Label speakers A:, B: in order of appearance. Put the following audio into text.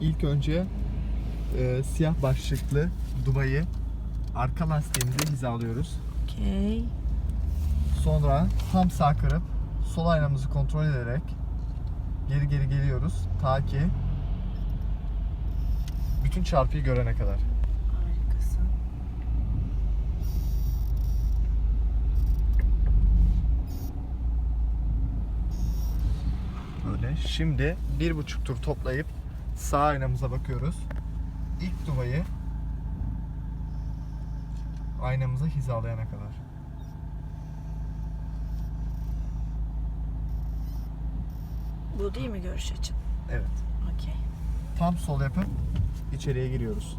A: İlk önce e, siyah başlıklı dubayı arka lastiğimize hizalıyoruz.
B: Okey.
A: Sonra tam sağ kırıp sol aynamızı kontrol ederek geri geri geliyoruz ta ki bütün çarpıyı görene kadar.
B: Harikasın.
A: Böyle. Şimdi bir buçuk tur toplayıp sağ aynamıza bakıyoruz. İlk dubayı aynamıza hizalayana kadar.
B: Bu değil mi görüş açın?
A: Evet.
B: Okey.
A: Tam sol yapıp içeriye giriyoruz.